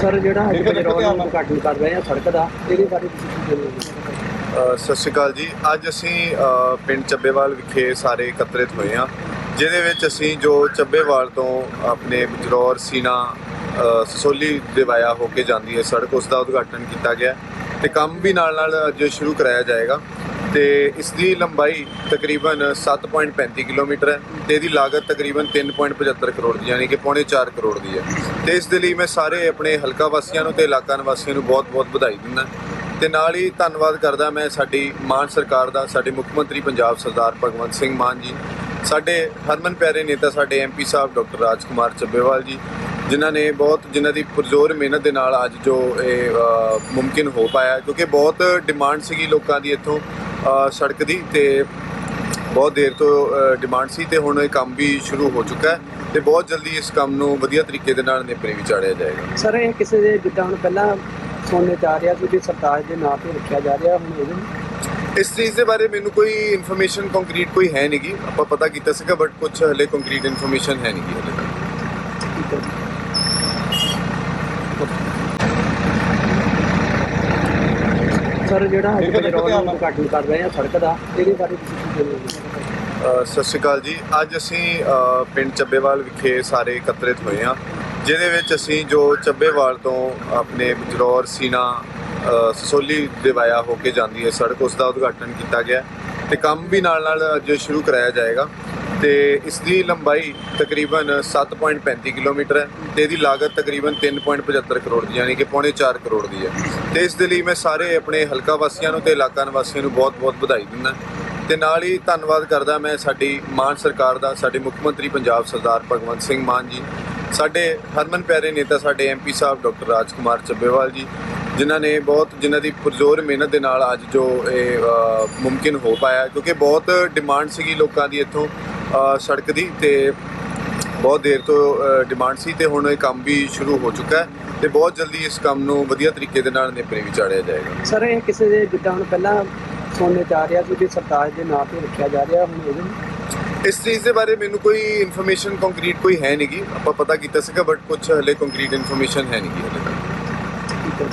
Sir ਜਿਹੜਾ ਅੱਜ ਬਜਰੌਲ ਨੂੰ ਉਦਘਾਟਨ ਕਰ ਰਹੇ ਆ ਸੜਕ ਦਾ ਇਹਦੇ ਬਾਰੇ ਤੁਸੀਂ ਕੀ ਕਹੋਗੇ ਅ, ਸਤਿ ਸ਼੍ਰੀ ਅਕਾਲ ਜੀ। ਅੱਜ ਅਸੀਂ ਪਿੰਡ ਚੱਬੇਵਾਲ ਵਿਖੇ ਸਾਰੇ ਇਕੱਤਰਿਤ ਹੋਏ ਹਾਂ ਜਿਹਦੇ ਵਿੱਚ ਅਸੀਂ ਜੋ ਚੱਬੇਵਾਲ ਤੋਂ ਆਪਣੇ ਬਜਰੌਰ ਸੀਨਾ ਸਸੋਲੀ ਦੇ ਵਾਇਆ ਹੋ ਕੇ ਜਾਂਦੀ ਹੈ ਸੜਕ ਉਸ ਦਾ ਉਦਘਾਟਨ ਕੀਤਾ ਗਿਆ ਤੇ ਕੰਮ ਵੀ ਨਾਲ ਨਾਲ ਅੱਜ ਸ਼ੁਰੂ ਕਰਾਇਆ ਜਾਏਗਾ। ਤੇ ਇਸ ਦੀ ਲੰਬਾਈ ਤਕਰੀਬਨ 7.35 ਕਿਲੋਮੀਟਰ ਹੈ ਤੇ ਇਹਦੀ ਲਾਗਤ ਤਕਰੀਬਨ 3.75 ਕਰੋੜ ਦੀ, ਯਾਨੀ ਕਿ ਪੌਣੇ 4 ਕਰੋੜ ਦੀ ਹੈ। ਤੇ ਇਸ ਦੇ ਲਈ ਮੈਂ ਸਾਰੇ ਆਪਣੇ ਹਲਕਾ ਵਾਸੀਆਂ ਨੂੰ ਤੇ ਇਲਾਕਾ ਨਿਵਾਸੀਆਂ ਨੂੰ ਬਹੁਤ-ਬਹੁਤ ਵਧਾਈ ਦਿੰਦਾ ਤੇ ਨਾਲ ਹੀ ਧੰਨਵਾਦ ਕਰਦਾ ਮੈਂ ਸਾਡੀ ਮਾਨ ਸਰਕਾਰ ਦਾ, ਸਾਡੇ ਮੁੱਖ ਮੰਤਰੀ ਪੰਜਾਬ ਸਰਦਾਰ ਭਗਵੰਤ ਸਿੰਘ ਮਾਨ ਜੀ, ਸਾਡੇ ਹਰਮਨ ਪਿਆਰੇ ਨੇਤਾ ਸਾਡੇ ਐਮਪੀ ਸਾਹਿਬ ਡਾਕਟਰ ਰਾਜਕੁਮਾਰ ਚੱਬੇਵਾਲ ਜੀ, ਜਿਨ੍ਹਾਂ ਨੇ ਬਹੁਤ, ਜਿਨ੍ਹਾਂ ਦੀ ਪੁਰਜ਼ੋਰ ਮਿਹਨਤ ਦੇ ਨਾਲ ਅੱਜ ਜੋ ਇਹ ਮੁਮਕਿਨ ਹੋ ਪਾਇਆ ਕਿਉਂਕਿ ਬਹੁਤ ਡਿਮਾਂਡ ਸੀਗੀ ਲੋਕਾਂ ਦੀ ਇੱਥੋਂ। ਸੜਕ ਦੀ ਤੇ ਬਹੁਤ ਦੇਰ ਤੋਂ ਡਿਮਾਂਡ ਸੀ ਤੇ ਹੁਣ ਇਹ ਕੰਮ ਵੀ ਸ਼ੁਰੂ ਹੋ ਚੁੱਕਾ ਹੈ ਤੇ ਬਹੁਤ ਜਲਦੀ ਇਸ ਕੰਮ ਨੂੰ ਵਧੀਆ ਤਰੀਕੇ ਦੇ ਨਾਲ ਨੇਪਰੇ ਵੀ ਚਾੜਿਆ ਜਾਏਗਾ। ਸਰ ਇਹ ਕਿਸੇ ਦੇ ਜਿੱਦਾਂ ਹੁਣ ਪਹਿਲਾਂ ਸੋਨੇ ਚ ਆ ਰਿਹਾ ਸੀ ਵੀ ਸਰਤਾਜ ਦੇ ਨਾਂ ਤੇ ਰੱਖਿਆ ਜਾ ਰਿਹਾ ਹੁਣ ਇਹਦੇ ਇਸ ਚੀਜ਼ ਦੇ ਬਾਰੇ ਮੈਨੂੰ ਕੋਈ ਇਨਫੋਰਮੇਸ਼ਨ ਕੰਕਰੀਟ ਕੋਈ ਹੈ ਨਹੀਂਗੀ ਆਪਾਂ ਪਤਾ ਕੀਤਾ ਸੀਗਾ ਬਟ ਕੁਝ ਹਲੇ ਕੰਕਰੀਟ ਇਨਫੋਰਮੇਸ਼ਨ ਹੈ ਨਹੀਂਗੀ ਹਲੇ ਤੱਕ ਠੀਕ ਹੈ ਜੀ। ਸਰ ਜਿਹੜਾ ਅੱਜ ਬਜਰੌਲ ਨੂੰ ਉਦਘਾਟਨ ਕਰ ਰਹੇ ਆ ਸੜਕ ਦਾ ਇਹਦੇ ਬਾਰੇ ਤੁਸੀਂ ਕੀ ਕਹੋਗੇ ਅ, ਸਤਿ ਸ਼੍ਰੀ ਅਕਾਲ ਜੀ। ਅੱਜ ਅਸੀਂ ਅ, ਪਿੰਡ ਚੱਬੇਵਾਲ ਵਿਖੇ ਸਾਰੇ ਇਕੱਤਰਿਤ ਹੋਏ ਹਾਂ ਜਿਹਦੇ ਵਿੱਚ ਅਸੀਂ ਜੋ ਚੱਬੇਵਾਲ ਤੋਂ ਆਪਣੇ ਬਜਰੌਰ ਸੀਨਾ ਅ, ਸਸੋਲੀ ਦੇ ਵਾਇਆ ਹੋ ਕੇ ਜਾਂਦੀ ਹੈ ਸੜਕ ਉਸ ਦਾ ਉਦਘਾਟਨ ਕੀਤਾ ਗਿਆ ਤੇ ਕੰਮ ਵੀ ਨਾਲ ਨਾਲ ਅੱਜ ਸ਼ੁਰੂ ਕਰਾਇਆ ਜਾਏਗਾ। ਤੇ ਇਸ ਦੀ ਲੰਬਾਈ ਤਕਰੀਬਨ 7.35 ਕਿਲੋਮੀਟਰ ਹੈ ਤੇ ਇਹਦੀ ਲਾਗਤ ਤਕਰੀਬਨ 3.75 ਕਰੋੜ ਦੀ ਯਾਨੀ ਕਿ ਪੌਣੇ 4 ਕਰੋੜ ਦੀ ਹੈ। ਤੇ ਇਸ ਦੇ ਲਈ ਮੈਂ ਸਾਰੇ ਆਪਣੇ ਹਲਕਾ ਵਾਸੀਆਂ ਨੂੰ ਤੇ ਇਲਾਕਾ ਨਿਵਾਸੀਆਂ ਨੂੰ ਬਹੁਤ-ਬਹੁਤ ਵਧਾਈ ਦਿੰਦਾ ਤੇ ਨਾਲ ਹੀ ਧੰਨਵਾਦ ਕਰਦਾ ਮੈਂ ਸਾਡੀ ਮਾਨ ਸਰਕਾਰ ਦਾ, ਸਾਡੇ ਮੁੱਖ ਮੰਤਰੀ ਪੰਜਾਬ ਸਰਦਾਰ ਭਗਵੰਤ ਸਿੰਘ ਮਾਨ ਜੀ, ਸਾਡੇ ਹਰਮਨ ਪਿਆਰੇ ਨੇਤਾ ਸਾਡੇ ਐਮਪੀ ਸਾਹਿਬ ਡਾਕਟਰ ਰਾਜਕੁਮਾਰ ਚੱਬੇਵਾਲ ਜੀ, ਜਿਨ੍ਹਾਂ ਨੇ ਬਹੁਤ, ਜਿਨ੍ਹਾਂ ਦੀ ਪੁਰਜ਼ੋਰ ਮਿਹਨਤ ਦੇ ਨਾਲ ਅੱਜ ਜੋ ਇਹ ਮੁਮਕਿਨ ਹੋ ਪਾਇਆ ਕਿਉਂਕਿ ਬਹੁਤ ਡਿਮਾਂਡ ਸੀਗੀ ਲੋਕਾਂ ਦੀ ਇੱਥੋਂ। ਸੜਕ ਦੀ ਤੇ ਬਹੁਤ ਦੇਰ ਤੋਂ ਡਿਮਾਂਡ ਸੀ ਤੇ ਹੁਣ ਇਹ ਕੰਮ ਵੀ ਸ਼ੁਰੂ ਹੋ ਚੁੱਕਾ ਹੈ ਤੇ ਬਹੁਤ ਜਲਦੀ ਇਸ ਕੰਮ ਨੂੰ ਵਧੀਆ ਤਰੀਕੇ ਦੇ ਨਾਲ ਨੇਪਰੇ ਵੀ ਚਾੜਿਆ ਜਾਏਗਾ। ਸਰ ਇਹ ਕਿਸੇ ਦੇ ਜਿੱਦਾਂ ਹੁਣ ਪਹਿਲਾਂ ਸੁਣਨੇ ਚ ਆ ਸੀ ਕਿ ਸਰਤਾਜ ਦੇ ਨਾਂ ਤੇ ਰੱਖਿਆ ਜਾ ਰਿਹਾ ਹੁਣ ਇਹਦੇ ਇਸ ਚੀਜ਼ ਦੇ ਬਾਰੇ ਮੈਨੂੰ ਕੋਈ ਇਨਫੋਰਮੇਸ਼ਨ ਕੰਕਰੀਟ ਕੋਈ ਹੈ ਨਹੀਂਗੀ ਆਪਾਂ ਪਤਾ ਕੀਤਾ ਸੀਗਾ ਬਟ ਕੁਝ ਹਲੇ ਕੰਕਰੀਟ ਇਨਫੋਰਮੇਸ਼ਨ ਹੈ ਨਹੀਂਗੀ ਹਲੇ। ਤੱਕ